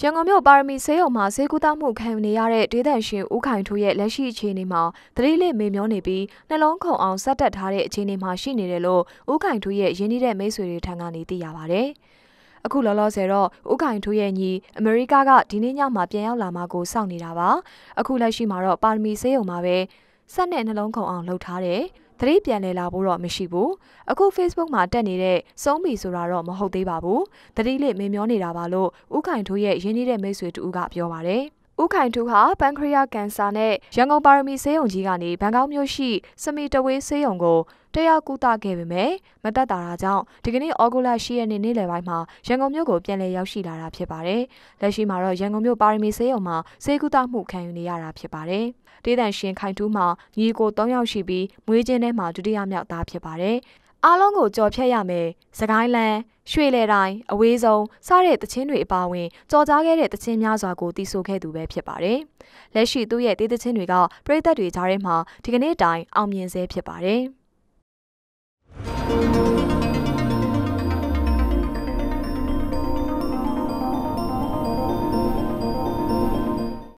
ရန်ကုန်မြို့ပါရမီဆေးရုံမှာဆေးကုသမှုခံယူနေရတဲ့ဒေသရှင်ဦးခိုင်ထွေးရဲ့လက်ရှိအခြေအနေမှာသတိလစ်မေမျောနေပြီးနှလုံးခုန်အောင်စက်တက်ထားတဲ့အခြေအနေမှာရှိနေတယ်လို့ဦးခိုင်ထွေးရဲ့ရင်းနှီးတဲ့မိတ်ဆွေတွေထံကနေသိရပါဗျ။အခုလောလောဆယ်တော့ဦးခိုင်ထွေးရဲ့ညီအမေရိကကဒီနေ့ညမှာပြန်ရောက်လာမှကိုစောင့်နေတာပါအခုလက်ရှိမှာတော့ပါရမီဆေးရုံမှာပဲစက်နဲ့နှလုံးခုန်အောင်လှုပ်ထားတယ်သတိပြန်လည်လာဖို့တော့မရှိဘူးအခု Facebook မှာတက်နေတဲ့စုံးဘီဆိုတာတော့မဟုတ်သေးပါဘူးသတိလေးမေမျောနေတာပါလို့ဥခိုင်ထိုးရဲ့ရင်းနှီးတဲ့မိတ်ဆွေတူကပြောပါတယ် ဥခိုင်ထူဟာပန်ခရီယာကင်ဆာနဲ့ရန်ကုန်ပါရမီဆေးရုံကြီးကနေဘန်ကောက်မြို့ရှိစမီတဝေးဆေးရုံကိုတရားကုသခဲ့ပေမဲ့မတက်တာတာကြောင့်ဒီကနေ့ဩဂုတ်လ10ရက်နေ့နေ့လယ်ပိုင်းမှာရန်ကုန်မြို့ကိုပြန်လည်ရောက်ရှိလာတာဖြစ်ပါတယ်။လက်ရှိမှာတော့ရန်ကုန်မြို့ပါရမီဆေးရုံမှာဆေးကုသမှုခံယူနေရတာဖြစ်ပါတယ်။ဒေသန်ရှင်ခိုင်ထူးမှာညီကို၃ယောက်ရှိပြီးမွေးချင်းထဲမှာဒုတိယမြောက်သားဖြစ်ပါတယ်။ အားလုံးကိုကြော်ဖြတ်ရမယ်။စကိုင်းလန်းရွှေလေတိုင်းအဝေးဆုံးစတဲ့တခြင်းတွေအပါအဝင်ကြော်ကြားခဲ့တဲ့တခြင်းများစွာကိုတီးဆိုခဲ့သူပဲဖြစ်ပါတယ်။လက်ရှိသူ့ရဲ့တေးတခြင်းတွေကပြည်သက်တွေကြားထဲမှာဒီကနေ့တိုင်အောင်မြင်ဆဲဖြစ်ပါတယ်။